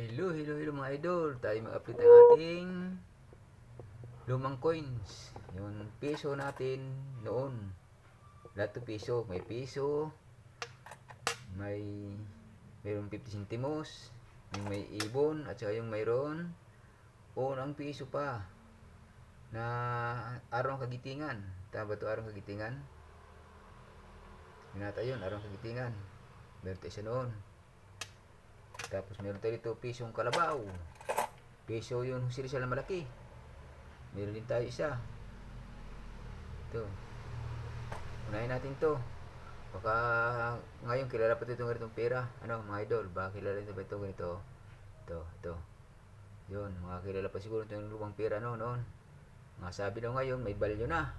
Hello, hello, hello mga idol. Tayo mag-update ng ating lumang coins. Yung piso natin noon. Lahat to piso. May piso. May mayroong 50 centimos. Yung may ibon. At saka yung mayroon unang piso pa. Na araw ng kagitingan. Tama ito araw ng kagitingan? Yun nata yun, araw ng kagitingan. Meron tayo isa noon. Tapos meron tayo dito pisong kalabaw. Piso yung sirisal na malaki. Meron din tayo isa. Ito. Unahin natin to. Baka ngayon kilala pa ito itong ganitong pera. Ano mga idol, baka kilala ito ba ito ganito? Ito, ito. Yun, mga kilala pa siguro ito yung lumang pera no, noon. Mga sabi daw ngayon, may value na.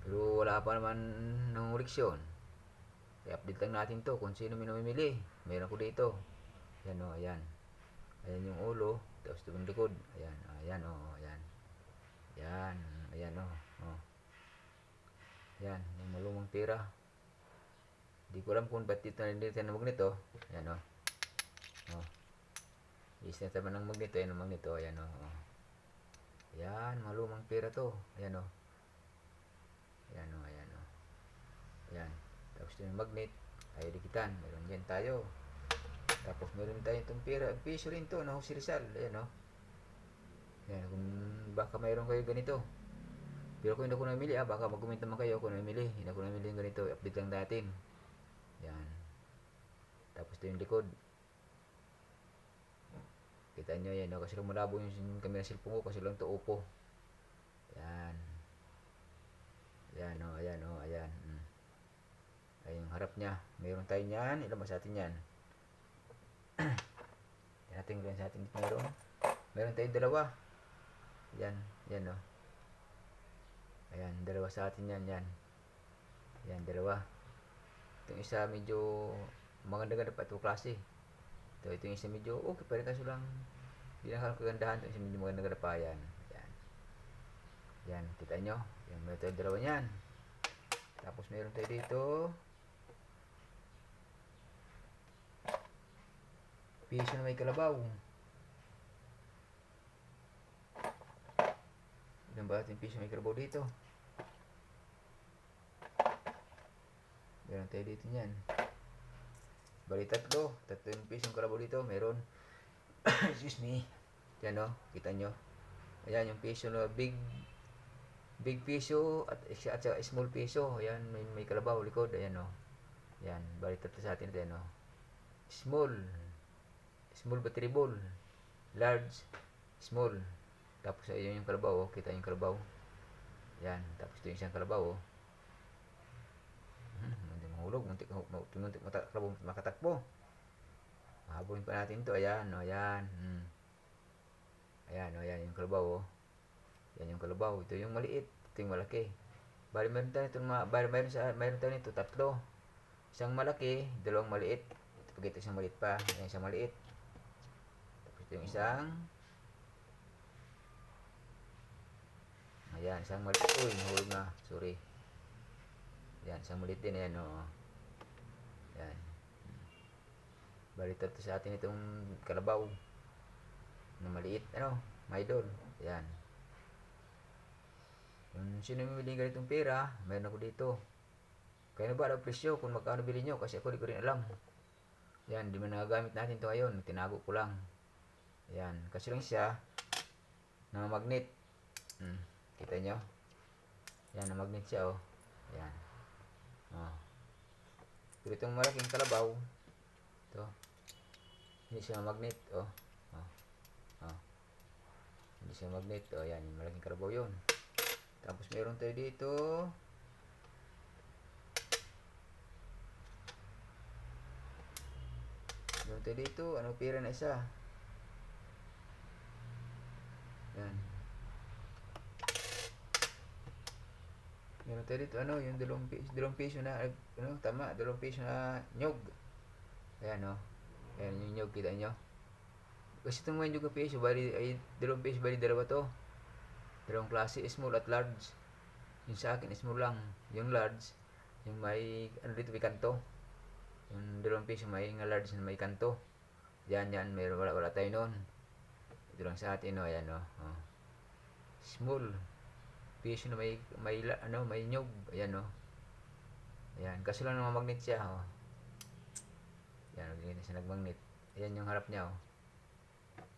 Pero wala pa naman ng uliksyon. I-update lang natin to kung sino may namimili. Meron ko dito. Ayan o, ayan. Ayan yung ulo. Tapos yung likod. Ayan, ayan o, ayan. Ayan, ayan o. Oh. Ayan, yung malumang pera. Hindi ko alam kung ba't dito nandito ng magneto. Ayan o. Oh. Is na naman ng magneto. Ayan ang magneto. Ayan o. Oh. Ayan, malumang pera to. Ayan o. Ayan o, ayan o. Ayan. Tapos yung magnet. Ay, dikitan. Meron dyan tayo. Tapos meron tayo itong pera. Piso rin to, no? Si Rizal. Ayan, no? Ayan, kung baka mayroon kayo ganito. Pero kung hindi ako namili, ah, baka mag-comment naman kayo kung namili. Hindi ako namili yung ganito. Update lang natin. Ayan. Tapos ito yung likod. Kita nyo yan, no? Kasi lang malabo yung camera cellphone ko. Kasi lang to upo. Ayan. Ayan, no? Ayan, no? Ayan. Mm. Ayan yung harap niya. Mayroon tayo niyan. Ilan ba sa atin yan? Yan natin ilan sa atin dito mayroon. Meron tayong dalawa. Yan. Yan, no? Ayan, dalawa sa atin yan. Yan. Yan, dalawa. Itong isa medyo maganda-ganda pa ito klase. Ito, ito yung isa medyo okay pa rin kaso lang hindi na kagandahan. Ito yung isa medyo maganda-ganda pa. Yan. Yan. Yan, kita nyo. Yan, meron tayong dalawa niyan. Tapos meron tayo dito. Piso na may kalabaw. Ilan ba ating piso may kalabaw dito? Meron tayo dito niyan. Bali tatlo. Tatlo yung piso yung kalabaw dito. Meron. Excuse me. Yan o. Kita nyo. Ayan yung piso na big big piso at, at saka small piso. Ayan. May, may kalabaw likod. Ayan o. Yan. Bali tatlo sa atin ito. Ayan o. Small small battery ball, large, small. Tapos ayun yung kalabaw, oh. kita yung kalabaw. Yan, tapos ito yung isang kalabaw. Oh. Hmm, hindi mahulog, muntik muntik mata kalabaw makatakbo. Mahabulin pa natin to, ayan, oh, ayan. Hmm. Ayan, oh, ayan yung kalabaw. Oh. Yan yung kalabaw, ito yung maliit, ito yung malaki. Bali meron tayo nito, bali meron sa meron tayo nito tatlo. Isang malaki, dalawang maliit. Ito pag ito isang maliit pa, yan isang maliit. Yung isang Ayan, isang maliit. Uy, nahulog na. Sorry. Ayan, isang maliit din. Ayan, oo. Ayan. Balitan to sa atin itong kalabaw. Na maliit. Ano? My idol. Ayan. Kung sino mamili ganitong pera, mayroon ako dito. Kaya na ba ang presyo kung magkano bili nyo? Kasi ako di ko rin alam. Yan, di man nagagamit natin to ngayon. Tinago ko lang. Ayan, kasi lang siya na magnet. Hmm, kita nyo? Ayan, na magnet siya, oh. Ayan. Oh. Pero itong malaking kalabaw, ito, hindi siya magnet, oh. Oh. Oh. Hindi siya magnet, oh. Ayan, malaking kalabaw yun. Tapos meron tayo dito, meron tayo dito, ano pera na isa? Yan. Meron tayo dito, ano, yung dalawang dalawang piso na, ano, tama, dalawang piso na nyog. Ayan, no. Ayan, yung nyog, kita nyo. Kasi itong mga nyog na bali, ay, dalawang piso, bali, dalawa to. Dalawang klase, small at large. Yung sa akin, small lang. Yung large, yung may, ano dito, may kanto. Yung dalawang piso, may nga large may kanto. Yan, yan. Meron, wala, wala tayo noon. Ito lang sa atin, no. Ayan, no. Oh. Small. Piso na may, may, ano, may nyug. Ayan, no. Ayan. Kaso lang naman magnet siya, oh. Yan, hindi siya nagmagnet. Ayan yung harap niya, oh.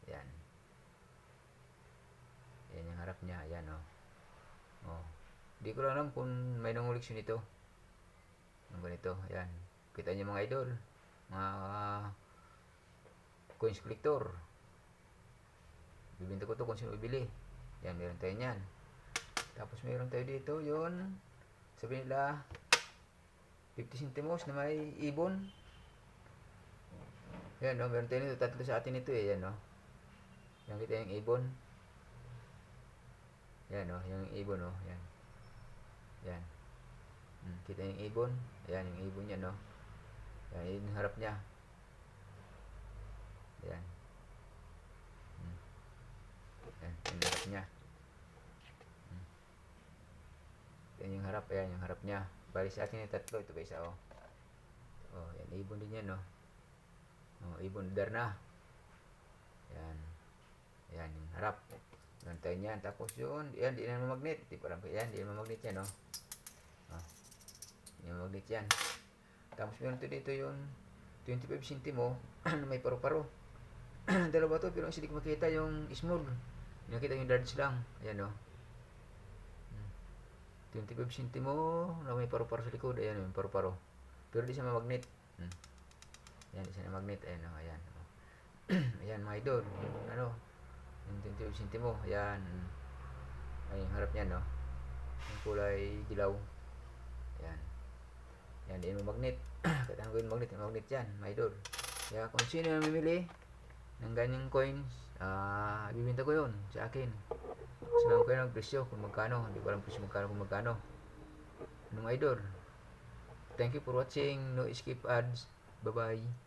Ayan. Ayan yung harap niya. Ayan, oh. Oh. Hindi ko lang alam kung may nanguliksyon ito. Yung ganito. Ayan. Kita niyo mga idol. Mga ah, coins collector. Bibenta ko to kung sino bibili. Yan, meron tayo niyan. Tapos meron tayo dito, yun. Sabi nila, 50 centimos na may ibon. Yan, no, meron tayo nito. Tatlo sa atin ito eh, yan, no. Yan, kita yung ibon. Yan, no, yung ibon, no. Yan. Yan. Hmm, kita yung ibon. Ayan, yung ibon niya, no. Yan, yun yung harap niya. Yan. Hmm. Yan, yung harap niya. Hmm. Yan yung harap, ayan, yung harap niya. Bali sa atin yung tatlo, ito isa, oh. Oh, yan, ibon din yan, no. Oh, ibon Darna. Yan. Yan, yung harap. Yan tayo niyan. Tapos yun, yan, di naman magnet. Di pa lang, yan, di naman magnet yan, no. Oh. Di naman magnet yan. Tapos meron to dito yung 25 centimo na may paru-paro. Dalawa to, pero hindi ko makita yung small. Nakita yung darts lang. Ayan. Hmm. 25 centimo na may paru-paro sa likod. Ayan, yung paru-paro. Pero di siya mamagnet. Hmm. Ayan, di siya na magnet. Ayan, oh, ayan. oh. ayan, mga idol. Yung, ano, yung 25 centimo. Ayan. mm. Ay, yung harap niya, no. Yung kulay dilaw. Ayan. Yan, di mo magnet. Kailangan ko yung magnet. Yung magnet yan, mga idol. Kaya kung sino yung mamimili ng ganyang coins, ah, bibinta ko yun sa akin. Sinabi ko yun ang presyo kung magkano. Hindi ko alam presyo magkano kung magkano. Anong idol? Thank you for watching. No skip ads. Bye-bye.